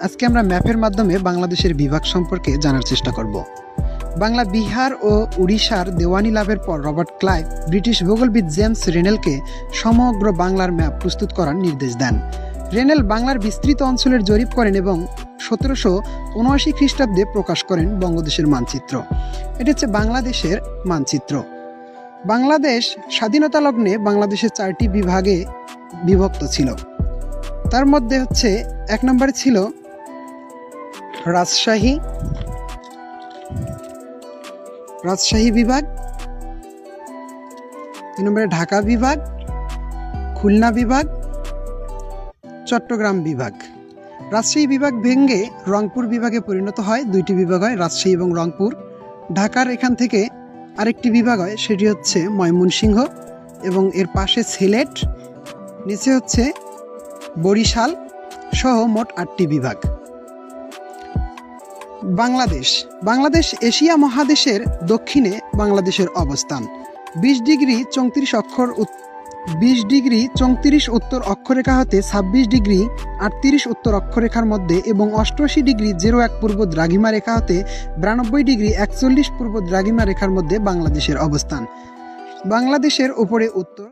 আজকে আমরা ম্যাপের মাধ্যমে বাংলাদেশের বিভাগ সম্পর্কে জানার চেষ্টা করব। বাংলা, বিহার ও উড়িষ্যার দেওয়ানি লাভের পর রবার্ট ক্লাইভ ব্রিটিশ ভূগোলবিদ জেমস রেনেলকে সমগ্র বাংলার ম্যাপ প্রস্তুত করার নির্দেশ দেন। রেনেল বাংলার বিস্তৃত অঞ্চলের জরিপ করেন এবং সতেরোশো উনআশি খ্রিস্টাব্দে প্রকাশ করেন বঙ্গদেশের মানচিত্র। এটি হচ্ছে বাংলাদেশের মানচিত্র। বাংলাদেশ স্বাধীনতা লগ্নে বাংলাদেশের চারটি বিভাগে বিভক্ত ছিল। তার মধ্যে হচ্ছে এক নম্বরে ছিল রাজশাহী। রাজশাহী বিভাগ। তিন নম্বরে ঢাকা বিভাগ, খুলনা বিভাগ, চট্টগ্রাম বিভাগ। রাজশাহী বিভাগ ভেঙ্গে রংপুর বিভাগে পরিণত হয়। দুইটি বিভাগ হয়, রাজশাহী এবং রংপুর। ঢাকার এখান থেকে আরেকটি বিভাগ হয়, সেটি হচ্ছে ময়মনসিংহ এবং এর পাশে সিলেট, নিচে হচ্ছে বরিশাল সহ মোট আটটি বিভাগ। বাংলাদেশ। বাংলাদেশ এশিয়া মহাদেশের দক্ষিণে বাংলাদেশের অবস্থান। বিশ ডিগ্রি চৌত্রিশ অক্ষর বিশ ডিগ্রি চৌত্রিশ উত্তর অক্ষরেখা হতে ছাব্বিশ ডিগ্রি আটত্রিশ উত্তর অক্ষরেখার মধ্যে এবং অষ্টআশি ডিগ্রি জিরো এক পূর্ব দ্রাঘিমা রেখা হতে বিরানব্বই ডিগ্রি একচল্লিশ পূর্ব দ্রাঘিমা রেখার মধ্যে বাংলাদেশের অবস্থান। বাংলাদেশের উপরে উত্তর